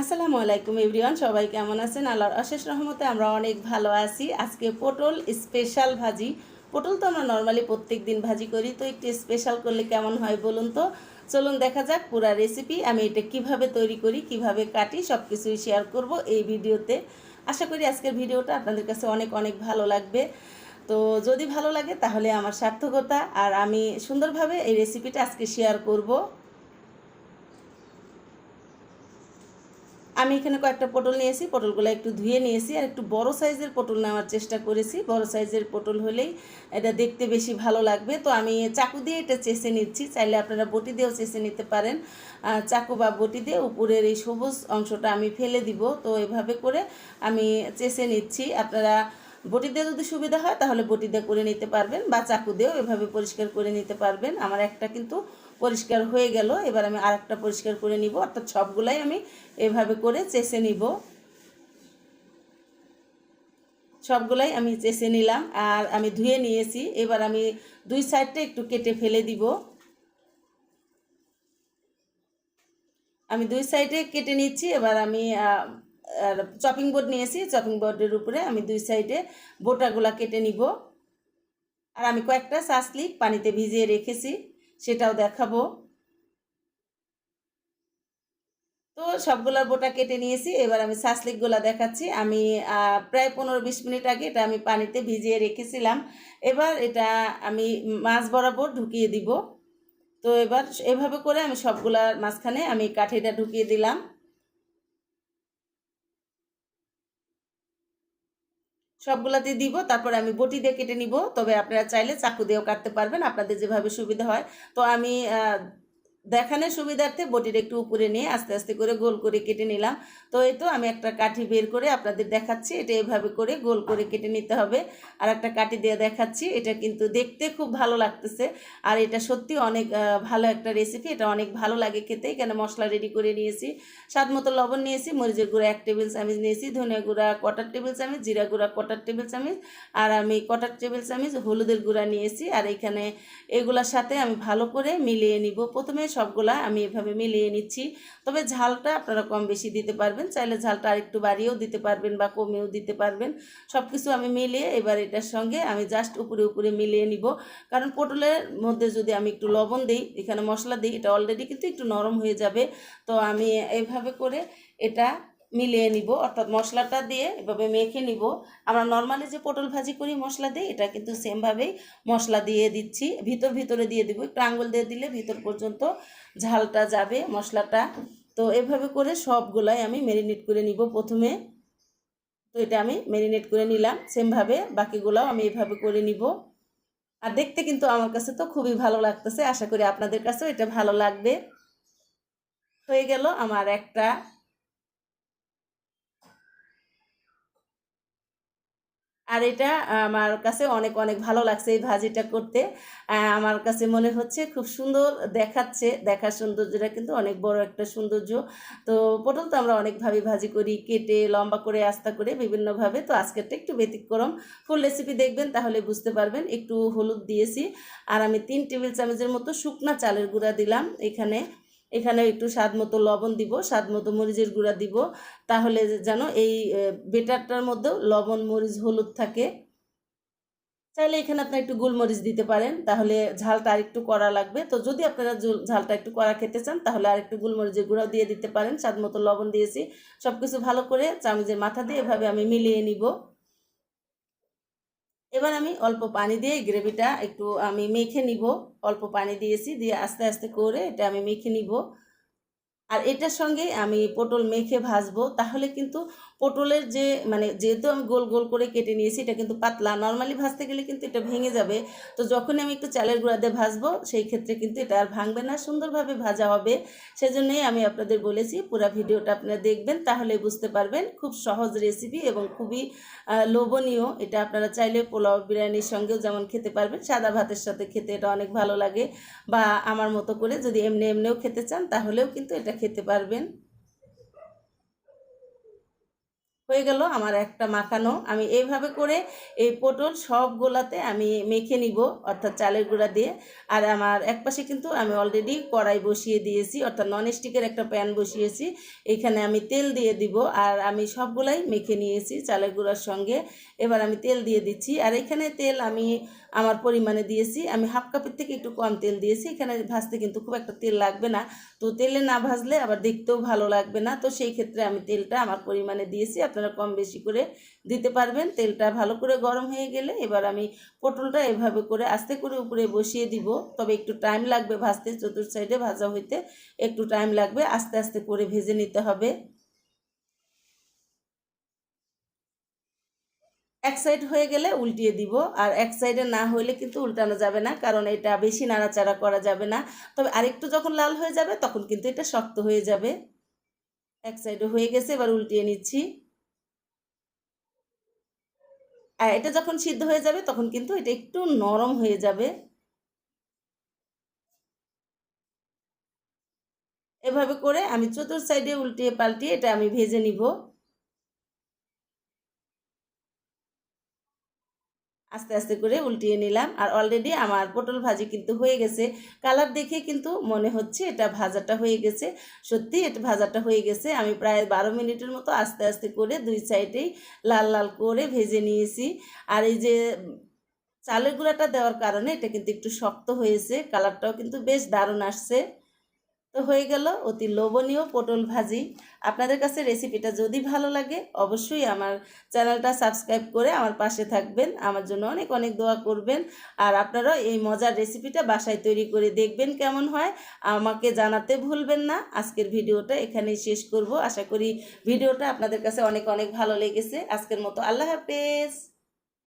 আসসালামু আলাইকুম এভরিওয়ান, সবাই কেমন আছেন? আল্লাহর অশেষ রহমতে আমরা অনেক ভালো আছি। আজকে পটল স্পেশাল ভাজি। পটল তো আমরা নর্মালি প্রত্যেক দিন ভাজি করি, তো একটু স্পেশাল করলে কেমন হয় বলুন তো? চলুন দেখা যাক পুরা রেসিপি আমি এটা কীভাবে তৈরি করি, কীভাবে কাটি সব কিছুই শেয়ার করব এই ভিডিওতে। আশা করি আজকের ভিডিওটা আপনাদের কাছে অনেক অনেক ভালো লাগবে। তো যদি ভালো লাগে তাহলে আমার সার্থকতা আর আমি সুন্দরভাবে এই রেসিপিটা আজকে শেয়ার করব। আমি এখানে কয়েকটা পটল নিয়েছি, পটলগুলো একটু ধুয়ে নিয়েছি আর একটু বড় সাইজের পটল নেওয়ার চেষ্টা করেছি। বড় সাইজের পটল হলেই এটা দেখতে বেশি ভালো লাগবে। তো আমি চাকু দিয়ে এটা চেষে নিচ্ছি, চাইলে আপনারা বটি দিয়েও চেষে নিতে পারেন। চাকু বা বটি দিয়ে উপরের এই সবুজ অংশটা আমি ফেলে দিব। তো এভাবে করে আমি চেষে নিচ্ছি। আপনারা বটি দিয়ে যদি সুবিধা হয় তাহলে বটি দিয়ে করে নিতে পারবেন বা চাকু দিয়েও এভাবে পরিষ্কার করে নিতে পারবেন। আমার একটা কিন্তু পরিষ্কার হয়ে গেল। এবার আমি আরেকটা পরিষ্কার করে নিব। অর্থাৎ সবগুলাই আমি এভাবে করে চেষে নিব। সবগুলাই আমি চেষে নিলাম আর আমি ধুয়ে নিয়েছি। এবার আমি দুই সাইডটা একটু কেটে ফেলে দিব। আমি দুই সাইডে কেটে নিচ্ছি। এবার আমি চপিং বোর্ড নিয়েছি। চপিং বোর্ডের উপরে আমি দুই সাইডে বোটাগুলা কেটে নিব। আর আমি কয়েকটা সাসলিক পানিতে ভিজিয়ে রেখেছি। সেটাও দেখাবো। তো সবগুলার বোটা কেটে নিয়েছি, এবার আমি সাসলিকগুলা দেখাচ্ছি। আমি প্রায় পনেরো বিশ মিনিট আগে এটা আমি পানিতে ভিজিয়ে রেখেছিলাম। এবার এটা আমি মাছ বরাবর ঢুকিয়ে দিব। তো এবার এভাবে করে আমি সবগুলার মাঝখানে আমি কাঠিটা ঢুকিয়ে দিলাম। সবগুলাতে দিব, তারপর আমি বটি দিয়ে কেটে নিব। তবে আপনারা চাইলে চাকু দিয়েও কাটতে পারবেন, আপনাদের যেভাবে সুবিধা হয়। তো আমি দেখানোর সুবিধার্থে বটির একটু উপরে নিয়ে আস্তে আস্তে করে গোল করে কেটে নিলাম। তো এই তো আমি একটা কাঠি বের করে আপনাদের দেখাচ্ছি, এটা এভাবে করে গোল করে কেটে নিতে হবে। আর একটা কাঠি দিয়ে দেখাচ্ছি, এটা কিন্তু দেখতে খুব ভালো লাগতেছে। আর এটা সত্যি অনেক ভালো একটা রেসিপি এটা অনেক ভালো লাগে খেতে। এখানে মশলা রেডি করে নিয়েছি, স্বাদ মতো লবণ নিয়েছি, মরিচের গুঁড়া এক টেবিল চামচ নিয়েছি, ধনিয়া গুঁড়া কটার টেবিল চামচ, জিরা গুঁড়া কটার টেবিল চামচ, আর আমি কটার টেবিল চামচ হলুদের গুঁড়া নিয়েছি। আর এখানে এগুলোর সাথে আমি ভালো করে মিলিয়ে নিব। প্রথমে সবগুলা আমি এভাবে মিলিয়ে নিচ্ছি। তবে ঝালটা আপনারা কম বেশি দিতে পারবেন, চাইলে ঝালটা আরেকটু বাড়িয়েও দিতে পারবেন বা কমেও দিতে পারবেন। সব কিছু আমি মিলিয়ে এবার এটার সঙ্গে আমি জাস্ট উপরে উপরে মিলিয়ে নিব। কারণ পটলের মধ্যে যদি আমি একটু লবণ দিই, এখানে মশলা দিই, এটা অলরেডি কিন্তু একটু নরম হয়ে যাবে। তো আমি এভাবে করে এটা মিলিয়ে নিব, অর্থাৎ মশলাটা দিয়ে এভাবে মেখে নিব। আমরা নর্মালি যে পটল ভাজি করি, মশলা দিই এটা কিন্তু সেমভাবেই মশলা দিয়ে দিচ্ছি। ভিতর ভিতরে দিয়ে দিব, একটু আঙুল দিয়ে দিলে ভিতর পর্যন্ত ঝালটা যাবে, মশলাটা। তো এভাবে করে সবগুলাই আমি ম্যারিনেট করে নিব প্রথমে। তো এটা আমি ম্যারিনেট করে নিলাম সেমভাবে বাকিগুলাও আমি এভাবে করে নিব। আর দেখতে কিন্তু আমার কাছে তো খুবই ভালো লাগতেছে, আশা করি আপনাদের কাছেও এটা ভালো লাগবে। হয়ে গেল আমার একটা আর এটা আমার কাছে অনেক অনেক ভালো লাগছে এই ভাজিটা করতে। আমার কাছে মনে হচ্ছে খুব সুন্দর দেখাচ্ছে, দেখার সৌন্দর্যটা কিন্তু অনেক বড় একটা সৌন্দর্য। তো পটল তো আমরা অনেকভাবে ভাজি করি, কেটে, লম্বা করে, আস্তা করে, বিভিন্নভাবে। তো আজকেরটা একটু ব্যতিক্রম। ফুল রেসিপি দেখবেন তাহলে বুঝতে পারবেন, একটু হলুদ দিয়েছি। আর আমি তিন টেবিল চামচের মতো শুকনা চালের গুঁড়া দিলাম এখানে। এখানে একটু স্বাদ মতো লবণ দিব, স্বাদ মতো মরিচের গুঁড়া দিব। তাহলে যেন এই বেটারটার মধ্যেও লবণ, মরিচ, হলুদ থাকে। চাইলে এখানে আপনারা একটু গোলমরিচ দিতে পারেন, তাহলে ঝালটা আরেকটু কড়া লাগবে। তো যদি আপনারা ঝালটা একটু কড়া খেতে চান, তাহলে আরেকটু গোলমরিচের গুঁড়াও দিয়ে দিতে পারেন। স্বাদ মতো লবণ দিয়েছি। সব কিছু ভালো করে চামচের মাথা দিয়ে এভাবে আমি মিলিয়ে নিব। এবার আমি অল্প পানি দিয়ে গ্রেভিটা একটু আমি মেখে নিব। অল্প পানি দিয়েছি, দিয়ে আস্তে আস্তে করে এটা আমি মেখে নিব। আর এটার সঙ্গে আমি পটল মেখে ভাজবো। তাহলে কিন্তু পটলের যে মানে যেহেতু আমি গোল গোল করে কেটে নিয়েছি, এটা কিন্তু পাতলা। নর্মালি ভাজতে গেলে কিন্তু এটা ভেঙে যাবে। তো যখন আমি একটু চালের গুঁড়া দিয়ে ভাজবো, সেই ক্ষেত্রে কিন্তু এটা আর ভাঙবে না, সুন্দরভাবে ভাজা হবে। সেজন্যই আমি আপনাদের বলেছি, পুরো ভিডিওটা আপনারা দেখবেন, তাহলে বুঝতে পারবেন খুব সহজ রেসিপি এবং খুবই লোভনীয়। এটা আপনারা চাইলে পোলাও বিরিয়ানির সঙ্গেও যেমন খেতে পারবেন, সাদা ভাতের সাথে খেতে এটা অনেক ভালো লাগে। বা আমার মতো করে যদি এমনি এমনিও খেতে চান, তাহলেও কিন্তু এটা খেতে পারবেন। হয়ে গেল আমার একটা মাখানো। আমি এইভাবে করে এই পটল সবগুলাতে আমি মেখে নিব, অর্থাৎ চালের গুঁড়া দিয়ে। আর আমার একপাশে কিন্তু আমি অলরেডি কড়াই বসিয়ে দিয়েছি, অর্থাৎ ননস্টিকের একটা প্যান বসিয়েছি। এখানে আমি তেল দিয়ে দিব আর আমি সবগুলাই মেখে নিয়েছি চালের গুঁড়ার সঙ্গে। এবার আমি তেল দিয়ে দিচ্ছি। আর এখানে তেল আমি আমার পরিমাণে দিয়েছি। আমি হাফ কাপের থেকে একটু কম তেল দিয়েছি। এখানে ভাজতে কিন্তু খুব একটা তেল লাগবে না। তো তেলে না ভাজলে আবার দেখতেও ভালো লাগবে না। তো সেই ক্ষেত্রে আমি তেলটা আমার পরিমাণে দিয়েছি। আপনারা কম বেশি করে দিতে পারবেন। তেলটা ভালো করে গরম হয়ে গেলে এবার আমি পটলটা এভাবে করে আস্তে করে উপরে বসিয়ে দিব। তবে একটু টাইম লাগবে ভাজতে। চতুর্থ সাইডে ভাজা হইতে একটু টাইম লাগবে। আস্তে আস্তে করে ভেজে নিতে হবে। এক সাইড হয়ে গেলে উল্টিয়ে দিব, আর এক সাইডে না হইলে কিন্তু উল্টানো যাবে না, কারণ এটা বেশি নাড়াচাড়া করা যাবে না। তবে আরেকটু যখন লাল হয়ে যাবে, তখন কিন্তু এটা শক্ত হয়ে যাবে। এক সাইডে হয়ে গেছে, এবার উল্টিয়ে নিচ্ছি। আর এটা যখন সিদ্ধ হয়ে যাবে, তখন কিন্তু এটা একটু নরম হয়ে যাবে। এভাবে করে আমি চতুর সাইডে উল্টিয়ে পাল্টিয়ে এটা আমি ভেজে নিব। আস্তে আস্তে করে উল্টিয়ে নিলাম। আর অলরেডি আমার পটল ভাজি কিন্তু হয়ে গেছে। কালার দেখে কিন্তু মনে হচ্ছে এটা ভাজাটা হয়ে গেছে। সত্যি এটা ভাজাটা হয়ে গেছে। আমি প্রায় বারো মিনিটের মতো আস্তে আস্তে করে দুই সাইডেই লাল লাল করে ভেজে নিয়েছি। আর এই যে চালের গুঁড়াটা দেওয়ার কারণে এটা কিন্তু একটু শক্ত হয়েছে। কালারটাও কিন্তু বেশ দারুণ আসছে। তো হয়ে গেল অতি লোভনীয় পটল ভাজি। আপনাদের কাছে রেসিপিটা যদি ভালো লাগে, অবশ্যই আমার চ্যানেলটা সাবস্ক্রাইব করে আমার পাশে থাকবেন। আমার জন্য অনেক অনেক দোয়া করবেন। আর আপনারা এই মজার রেসিপিটা বাসায় তৈরি করে দেখবেন কেমন হয়। আমাকে জানাতে ভুলবেন না। আজকের ভিডিওটা এখানেই শেষ করব। আশা করি ভিডিওটা আপনাদের কাছে অনেক অনেক ভালো লেগেছে। আজকের মতো আল্লাহ হাফেজ।